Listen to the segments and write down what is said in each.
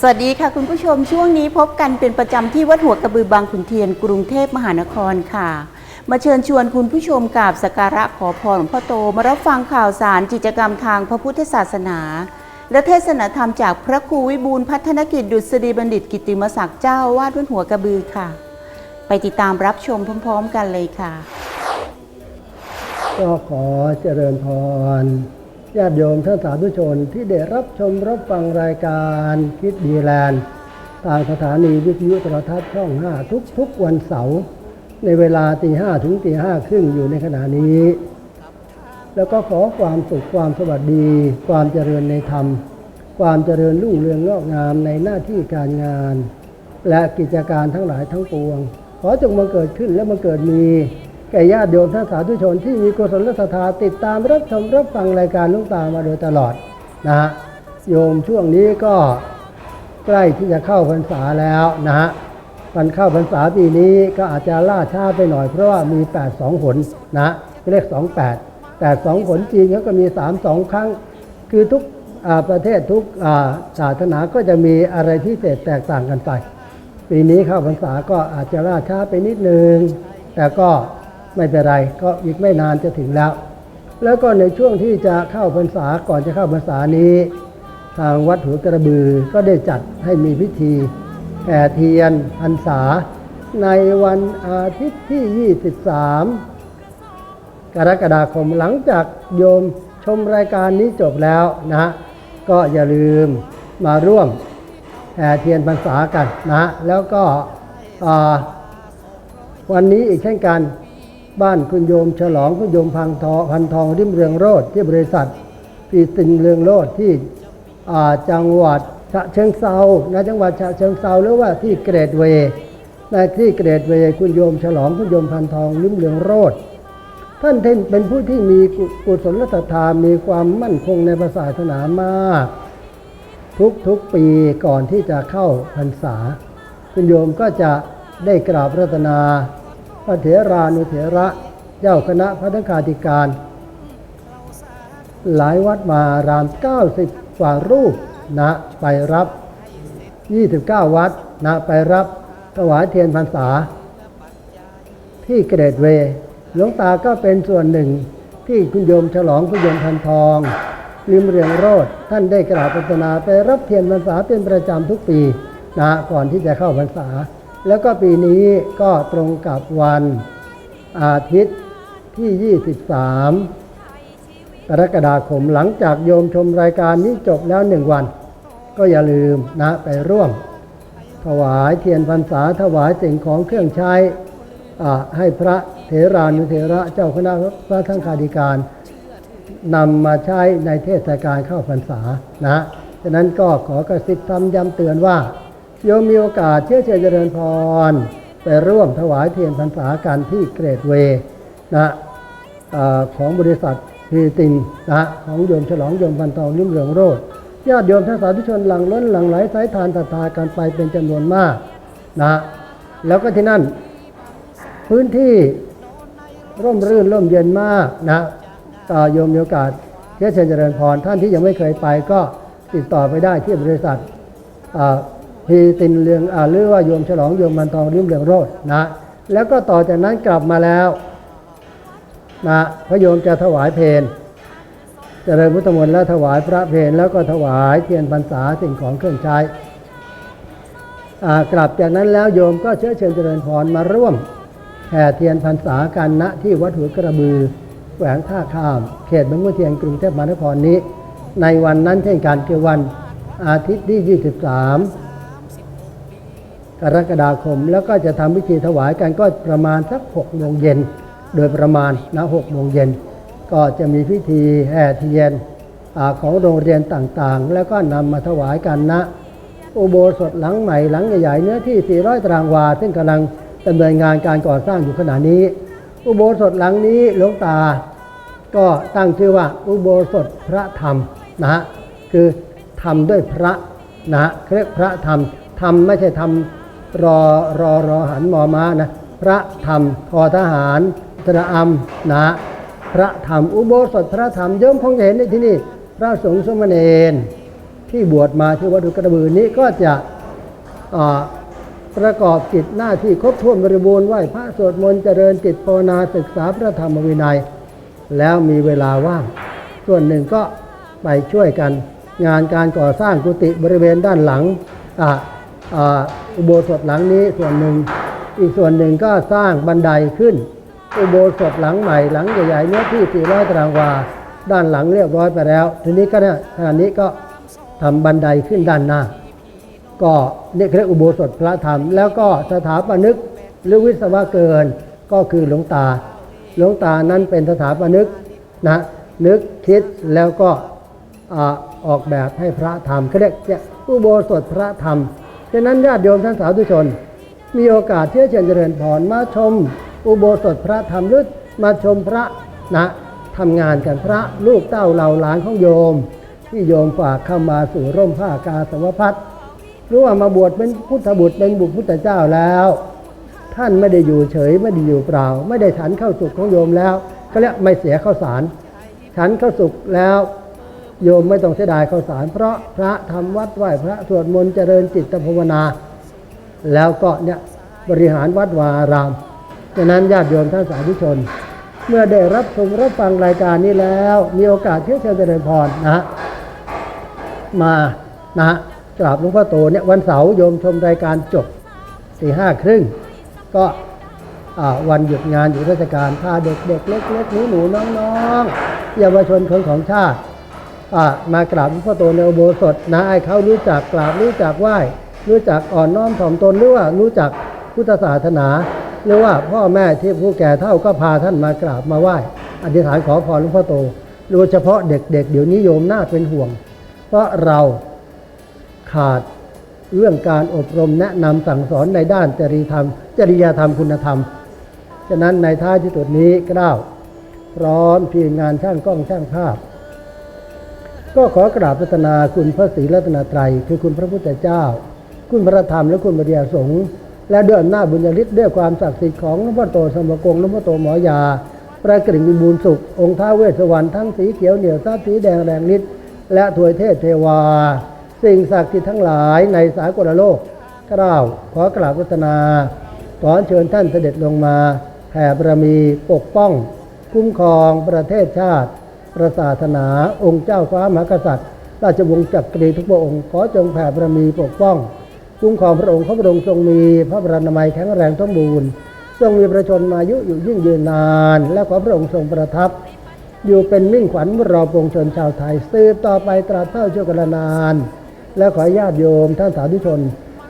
สวัสดีค่ะคุณผู้ชมช่วงนี้พบกันเป็นประจำที่วัดหัวกระบือบางขุนเทียน กรุงเทพมหานครค่ะ มาเชิญชวนคุณผู้ชมกราบสักการะขอพรหลวงพ่อโต มารับฟังข่าวสารกิจกรรมทางพระพุทธศาสนา และเทศนาธรรมจากพระครูวิบูลพัฒนกิจดุษฎีบัณฑิตกิติมศักดิ์เจ้าอาวาดวัดหัวกระบือค่ะ ไปติดตามรับชมพร้อม ๆ กันเลยค่ะ ก็ขอเจริญพร ญาติโยมท่านสาธุชนที่ได้รับชมรับฟังรายการคิดดีแลนด์ทางสถานีวิทยุโทรทัศน์ช่อง 5 ทุกทุกวันเสาร์ในเวลาตีห้ถึงตีห้าครึ่งอยู่ในขณะนี้ แล้วก็ขอความสุขความสวัสดี ความเจริญในธรรม ความเจริญรุ่งเรืองงอกงามในหน้าที่การงาน และกิจการทั้งหลายทั้งปวง ขอจงมาเกิดขึ้นและมาเกิดมี แก่ญาติโยมท่านสาธุชนที่มีกุศลศรัทธาติดตามรับชมรับฟังรายการลุงตามาโดยตลอดนะฮะโยมช่วงนี้ก็ใกล้ที่จะเข้าพรรษาแล้วนะฮะวันเข้าพรรษาปีนี้ก็อาจจะล่าช้าไปหน่อยเพราะว่ามี 8 2 หนนะเรียก28แต่2หนจีนเขาก็มี 3 2 ครั้ง คือทุกประเทศทุกศาสนาก็จะมีอะไรพิเศษแตกต่างกันไป ปีนี้เข้าพรรษาก็อาจจะล่าช้าไปนิดนึง แต่ก็ ไม่เป็นไรก็อีกไม่นานจะถึงแล้ว แล้วก็ในช่วงที่จะเข้าพรรษาก่อนจะเข้าพรรษานี้ ทางวัดหัวกระบือก็ได้จัดให้มีพิธีแห่เทียนพรรษา ในวันอาทิตย์ที่ 23 กรกฎาคมหลังจากโยมชมรายการนี้จบแล้วนะฮะก็อย่าลืมมาร่วมแห่เทียนพรรษากันนะฮะแล้วก็วันนี้อีกเช่นกัน บ้านคุณโยมฉลองคุณโยมพังทองพันทองริมเรืองโรดที่บริษัทปีตินเรืองโรดที่จังหวัดฉะเชิงเซาในจังหวัดฉะเชิงเซาหรือว่าที่เกรดเวในที่เกรดเวคุณโยมฉลองคุณโยมพันทองริมเรืองโรดท่านเป็นผู้ที่มีกุศลศรัทธามีความมั่นคงในพระศาสนามาก ทุกทุกปีก่อนที่จะเข้าพรรษา คุณโยมก็จะได้กราบรัตนา พระเถรานุเถระเจ้าคณะพัฒคาธิการ หลายวัดมาราม 90 กว่ารูปนะไปรับ 29 วัดนะไปรับถวายเทียนพรรษา ที่เกรดเวหลวงตาก็เป็นส่วนหนึ่งที่คุณโยมฉลองคุณโยมพันทองริมเรียงโรดท่านได้กราบพัฒนาไปรับเทียนพรรษาเป็นประจำทุกปีนะก่อนที่จะเข้าพรรษา แล้วก็ปีนี้ก็ตรงกับวันอาทิตย์ที่ 23 กรกฎาคมหลังจากโยมชมรายการนี้จบแล้วหนึ่งวัน ก็อย่าลืมนะไปร่วม ถวายเทียนพรรษาถวายสิ่งของเครื่องใช้อ่าให้พระเถรานุเถระเจ้าคณะพระทั้งคาธิการนำมาใช้ในเทศกาลเข้าพรรษานะ ฉะนั้นก็ขอกระซิบทำย้ำเตือนว่า โยมมีโอกาสเชื่อเชิญเจริญพร ไปร่วมถวายเทียนพรรษากันที่เกรดเวนะของบริษัทพีตินนะของโยมฉลองโยมพันทองนิ่มเหลืองโรดญาติโยมท่านสาธุชนหลังล้นหลังไหลสายทานศรัทธากันไปเป็นจำนวนมากนะแล้วก็ที่นั่น พื้นที่ร่มรื่นร่มเย็นมากนะต่อโยมมีโอกาสเชื้อเชิญเจริญพรท่านที่ยังไม่เคยไปก็ติดต่อไปได้ที่บริษัท พีตินเรืองอาหรือว่าโยมฉลองโยมมันทองริมเรืองโรดนะแล้วก็ต่อจากนั้นกลับมาแล้วนะพระโยมจะถวายเพลเจริญพุทธมนต์แล้วถวายพระเพลแล้วก็ถวายเทียนพรรษาสิ่งของเครื่องใช้อ่ากลับจากนั้นแล้วโยมก็เชื้อเชิญเจริญพรมาร่วมแห่เทียนพรรษากันณที่วัดหัวกระบือแขวงท่าข้าม เขตบางขุนเทียนกรุงเทพมหานครนี้ ในวันนั้นเช่นกันคือวันอาทิตย์ที่ 23 กรกฎาคม แล้วก็จะทำพิธีถวายกันก็ประมาณสัก6โมงเย็นโดยประมาณนะ6โมงเย็นก็จะมีพิธีแห่เทียนอของโรงเรียนต่างๆ แล้วก็นำมาถวายกันณอุโบสถหลังใหม่หลังใหญ่ๆเนื้อที่ 400 ตารางวา ซึ่งกำลังดำเนินงานการก่อสร้างอยู่ขณะนี้ อุโบสถหลังนี้หลวงตา ก็ตั้งชื่อว่าอุโบสถพระธรรมนะฮะคือทำด้วยพระนะเรียกพระธรรมธรรมไม่ใช่ทำ รอรอรอหันมอม้านะพระธรรมทอทหารตระอัมนะพระธรรมอุโบสถพระธรรมโยมคงจะเห็นในที่นี่พระสงฆ์สมณเณรที่บวชมาที่วัดดุกระบือนี้ก็จะประกอบกิจหน้าที่ครบถ้วนบริบูรณ์ไหว้พระสวดมนต์เจริญจิตภาวนาศึกษาพระธรรมวินัย แล้วมีเวลาว่าง ส่วนหนึ่งก็ไปช่วยกัน งานการก่อสร้างกุฏิบริเวณด้านหลังอ่าอ่า อุโบสถหลังนี้ส่วนหนึ่ง อีกส่วนหนึ่งก็สร้างบันไดขึ้น อุโบสถหลังใหม่หลังใหญ่ๆเนื้อที่ 400 ตารางวา ด้านหลังเรียบร้อยไปแล้ว ทีนี้ก็เนี่ยขณะนี้ก็ทำบันไดขึ้นด้านหน้า ก็นี่เรียกอุโบสถพระธรรม แล้วก็สถาปนิกหรือวิศวเกินก็คือหลวงตา หลวงตานั้นเป็นสถาปนิกนะนึกคิดแล้วก็ออกแบบให้พระธรรมเขาเรียกเนี่ยอุโบสถพระธรรม ฉะนั้นญาติโยมท่านสาธุชน มีโอกาสที่จะเชิญเจริญพรมาชม อุโบสถพระธรรมหรือมาชมพระนะทำงานกันพระลูกเต้าเหล่าหลานของโยม ที่โยมฝากเข้ามาสู่ร่มผ้ากาสาวพัดรู้ว่ามาบวชเป็นพุทธบุตรเป็นบุตรพุทธเจ้าแล้ว ท่านไม่ได้อยู่เฉยไม่ได้อยู่เปล่า ไม่ได้ฉันเข้าสุขของโยมแล้ว ก็เรียกไม่เสียข้าวสาร ฉันเข้าสุขแล้ว โยมไม่ต้องเสียดายข้าวสาร เพราะพระทำวัดไหว้พระสวดมนต์เจริญจิตภาวนา แล้วก็เนี่ยบริหารวัดวารามดังนั้นญาติโยมท่านสาธุชน เมื่อได้รับชมรับฟังรายการนี้แล้ว มีโอกาสเที่ยวเชิญเจริญพรนะฮะมานะฮะกราบหลวงพ่อโตเนี่ยวันเสาร์โยมชมรายการจบสี่ห้าครึ่งก็วันหยุดงานอยู่ราชการพาเด็กเด็กๆเล็กๆหนูหนูๆน้องๆเยาวชนคนของชาติ มากราบหลวงพ่อโตในอุโบสถนะให้เขารู้จักกราบรู้จักไหว้ รู้จักอ่อนน้อมถ่อมตนหรือว่ารู้จักพุทธศาสนา หรือว่าพ่อแม่ที่ผู้แก่เท่าก็พาท่านมากราบมาไหว้อธิษฐานขอพรหลวงพ่อโตโดยเฉพาะเด็กๆ เดี๋ยวนี้โยมน่าเป็นห่วง เพราะเราขาดเรื่องการอบรมแนะนำสั่งสอนในด้านจริยธรรม จริยธรรมคุณธรรม ฉะนั้นในท้ายที่สุดนี้กล้าวพร้อมทีมงานช่างกล้องช่างภาพ ก็ขอกราบพัฒนาคุณพระศรีรัตนตรัย คือคุณพระพุทธเจ้า คุณพระธรรมและคุณพระเดียสงฆ์และด้วยอำนาจบุญญาฤทธิ์ด้วยความศักดิ์สิทธิ์ของหลวงพ่อโตสมกงหลวงพ่อโตหมอยาพระกริ่งวิบูลสุข องค์ท้าเวสสวรรณทั้งสีเขียวเหนียวทราบสีแดงแรงฤทธิ์และถวยเทพเทวา สิ่งศักดิ์สิทธิ์ทั้งหลายในสากลโลกกล่าวขอกราบพัฒนาขอเชิญท่านเสด็จลงมาแผ่บารมีปกป้อง คุ้มครองประเทศชาติ ประศาสนา องค์เจ้าฟ้ามหากษัตริย์ ราชวงศ์จักรีทุกพระองค์ขอจงแผ่บารมีปกป้องคุ้มครองพระองค์ข้าพระองค์ทรงมีพระบรรณามัยแข็งแรงสมบูรณ์ทรงมีประชนมายุอยู่ยิ่งยืนนาน และขอพระองค์ทรงประทับ อยู่เป็นมิ่งขวัญเราปวงชนชาวไทยสืบต่อไปตราบเท่าชั่วกาลนาน และขอญาติโยมท่านสาธุชน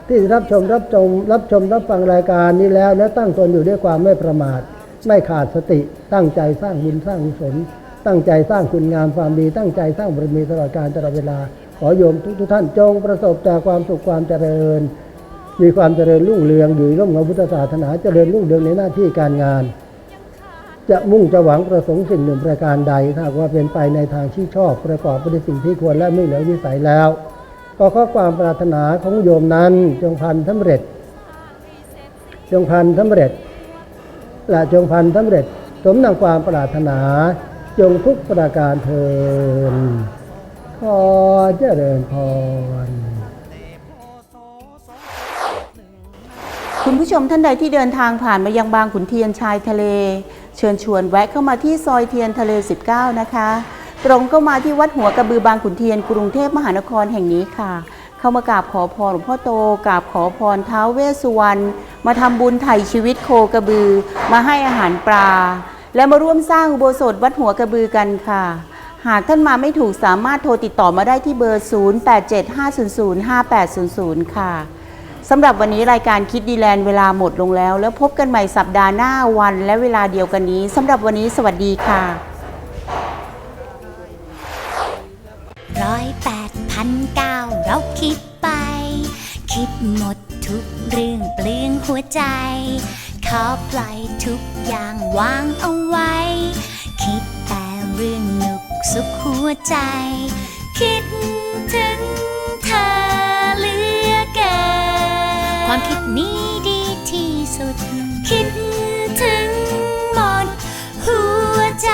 ที่รับชมรับชมรับชมรับฟังรายการนี้แล้ว และตั้งตนอยู่ด้วยความไม่ประมาท ไม่ขาดสติตั้งใจสร้างบุญสร้างกุศล ตั้งใจสร้างคุณงามความดี ตั้งใจสร้างบารมีตลอดการตลอดเวลา ขอโยมทุกทุกท่านจงประสบแต่ความสุขความเจริญ มีความเจริญรุ่งเรืองอยู่ร่วมกับพุทธศาสนาเจริญรุ่งเรืองในหน้าที่การงาน จะมุ่งจะหวังประสงค์สิ่งหนึ่งประการใดถ้าว่าเป็นไปในทางที่ชอบประกอบไปด้วยสิ่งที่ควรและไม่เหลือวิสัยแล้วก็ข้อความปรารถนาของโยมนั้นจงพันสำเร็จ จงพันสำเร็จและจงพันสำเร็จ สมดังความปรารถนา จงทุกประการเทินขอเจริญพรคุณผู้ชมท่านใดที่เดินทางผ่านมายังบางขุนเทียนชายทะเล เชิญชวนแวะเข้ามาที่ซอยเทียนทะเล 19 นะคะ ตรงเข้ามาที่วัดหัวกระบือบางขุนเทียนกรุงเทพมหานครแห่งนี้ค่ะ เข้ามากราบขอพรหลวงพ่อโตกราบขอพรท้าวเวสสุวรรณมาทำบุญไถ่ชีวิตโคกระบือ มาให้อาหารปลา และมาร่วมสร้างอุโบสถวัดหัวกระบือกันค่ะ หากท่านมาไม่ถูกสามารถโทรติดต่อมาได้ที่เบอร์ 0875005800 ค่ะสำหรับวันนี้รายการคิดดีแลนด์เวลาหมดลงแล้ว แล้วพบกันใหม่สัปดาห์หน้าวันและเวลาเดียวกันนี้สำหรับวันนี้สวัสดีค่ะร้อยแปดพันเก้าเราคิดไป คิดหมดทุกเรื่องเปลืองหัวใจ ขอปล่อยทุกอย่างวางเอาไว้ คิดแต่เรื่องหนุกสุขหัวใจ คิดถึงเธอเหลือเกินความคิดนี้ดีที่สุด คิดถึงหมดหัวใจ